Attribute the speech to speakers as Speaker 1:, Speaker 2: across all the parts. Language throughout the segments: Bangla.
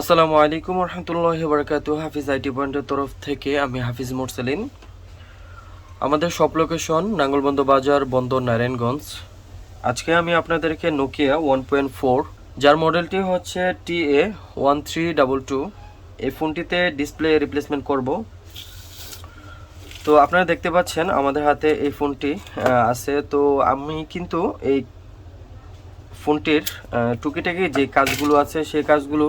Speaker 1: আসসালামু আলাইকুম রহমতুল্লাহ বরকাত হাফিজ আইটি পয়েন্টের তরফ থেকে আমি হাফিজ মোরসেলিন। আমাদের সব লোকেশন নাঙ্গলবন্দ বাজার, বন্দর, নারায়ণগঞ্জ। আজকে আমি আপনাদেরকে নোকিয়া ওয়ান পয়েন্ট ফোর যার মডেলটি হচ্ছে T A one three double two এই ফোনটিতে ডিসপ্লে রিপ্লেসমেন্ট করব। তো আপনারা দেখতে পাচ্ছেন আমাদের হাতে এই ফোনটি আছে। তো আমি কিন্তু এই ফোনটির টুকিটাকি যে কাজগুলো আছে, সেই কাজগুলো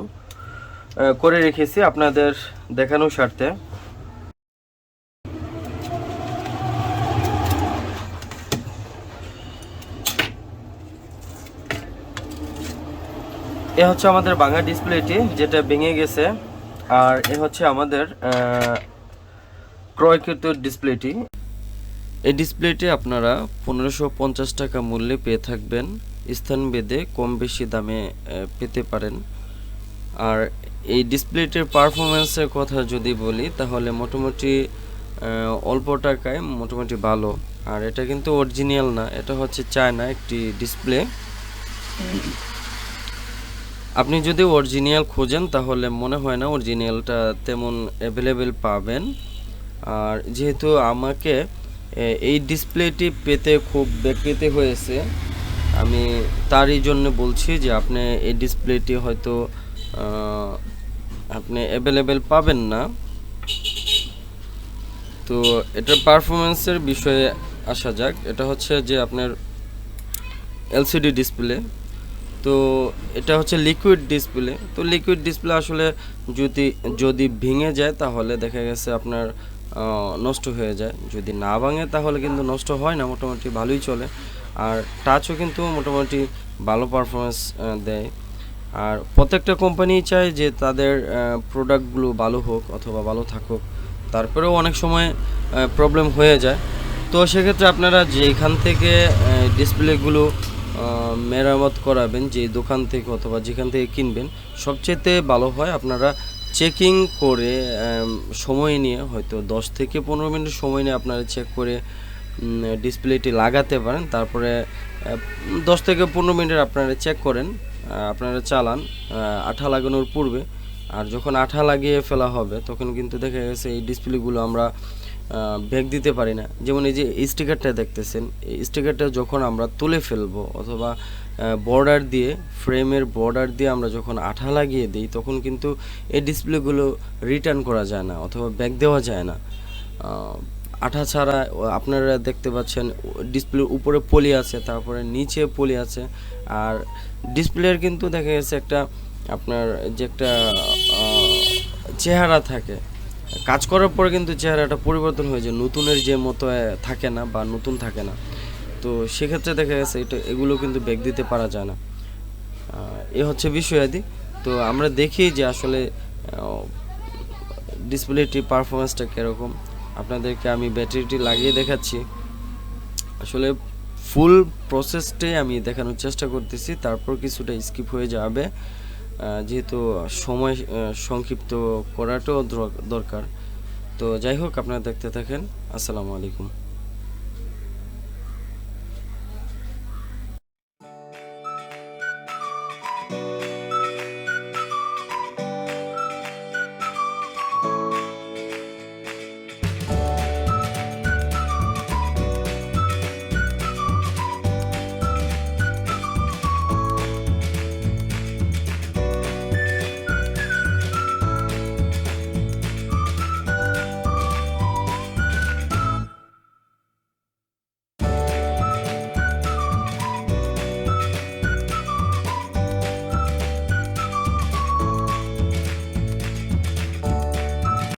Speaker 1: করে রেখেছি আপনাদের দেখানোর স্বার্থে। এ হচ্ছে আমাদের বাংলা ডিসপ্লেটি, যেটা ভেঙে গেছে, আর এ হচ্ছে আমাদের ক্রয়কৃত ডিসপ্লেটি। এই ডিসপ্লেটি আপনারা পনেরোশো পঞ্চাশ টাকা মূল্যে পেয়ে থাকবেন। স্থান ভেদে কম বেশি দামে পেতে পারেন। আর এই ডিসপ্লেটির পারফরমেন্সের কথা যদি বলি, তাহলে মোটামুটি অল্প টাকায় মোটামুটি ভালো। আর এটা কিন্তু অরিজিনাল না, এটা হচ্ছে চায়না একটি ডিসপ্লে। আপনি যদি অরিজিনাল খোঁজেন, তাহলে মনে হয় না অরিজিনালটা তেমন অ্যাভেলেবেল পাবেন। আর যেহেতু আমাকে এই ডিসপ্লেটি পেতে খুব বেকৃতি হয়েছে, আমি তারই জন্য বলছি যে আপনি এই ডিসপ্লেটি হয়তো আপনি অ্যাভেলেবেল পাবেন না। তো এটার পারফরমেন্সের বিষয়ে আসা যাক। এটা হচ্ছে যে আপনার এলসিডি ডিসপ্লে তো এটা হচ্ছে লিকুইড ডিসপ্লে তো লিকুইড ডিসপ্লে আসলে যদি যদি ভেঙে যায় তাহলে দেখা গেছে আপনার নষ্ট হয়ে যায়। যদি না ভাঙে তাহলে কিন্তু নষ্ট হয় না, মোটামুটি ভালোই চলে। আর টাচও কিন্তু মোটামুটি ভালো পারফরমেন্স দেয়। আর প্রত্যেকটা কোম্পানি চায় যে তাদের প্রোডাক্টগুলো ভালো হোক অথবা ভালো থাকুক। তারপরেও অনেক সময় প্রবলেম হয়ে যায়। তো সেক্ষেত্রে আপনারা যেখান থেকে ডিসপ্লেগুলো মেরামত করাবেন, যে দোকান থেকে অথবা যেখান থেকে কিনবেন, সবচেয়েতে ভালো হয় আপনারা চেকিং করে সময় নিয়ে হয়তো দশ থেকে পনেরো মিনিট সময় নিয়ে আপনারা চেক করে ডিসপ্লেটি লাগাতে পারেন। তারপরে দশ থেকে পনেরো মিনিট আপনারা চেক করেন। আপনারা চালান আঠা লাগানোর পূর্বে। আর যখন আঠা লাগিয়ে ফেলা হবে, তখন কিন্তু দেখা গেছে এই ডিসপ্লেগুলো আমরা ব্যাগ দিতে পারি না। যেমন এই যে স্টিকারটা দেখতেছেন, এই স্টিকারটা যখন আমরা তুলে ফেলব অথবা বর্ডার দিয়ে ফ্রেমের বর্ডার দিয়ে আমরা যখন আঠা লাগিয়ে দিই, তখন কিন্তু এই ডিসপ্লেগুলো রিটার্ন করা যায় না অথবা ব্যাগ দেওয়া যায় না। আঠা ছাড়া আপনারা দেখতে পাচ্ছেন ডিসপ্লের উপরে পলি আছে, তারপরে নিচে পলি আছে। আর ডিসপ্লের কিন্তু দেখা গেছে একটা আপনার যে একটা চেহারা থাকে। কাজ করার পরে কিন্তু চেহারাটা পরিবর্তন হয়ে যায়। নতুনের যে মতো থাকে না বা নতুন থাকে না। তো সেক্ষেত্রে দেখা গেছে এটা, এগুলো কিন্তু ব্যাগ দিতে পারা যায় না। এ হচ্ছে বিষয়াদি। তো আমরা দেখি যে আসলে ডিসপ্লেটি পারফরমেন্সটা কীরকম। আপনাদেরকে আমি ব্যাটারিটি লাগিয়ে দেখাচ্ছি। আসলে ফুল প্রসেসটাই আমি দেখানোর চেষ্টা করতেছি, তারপর কিছুটা স্কিপ হয়ে যাবে। যেহেতু সময় সংক্ষিপ্ত করাটাও দরকার। তো যাই হোক, আপনারা দেখতে থাকেন। আসসালামু আলাইকুম।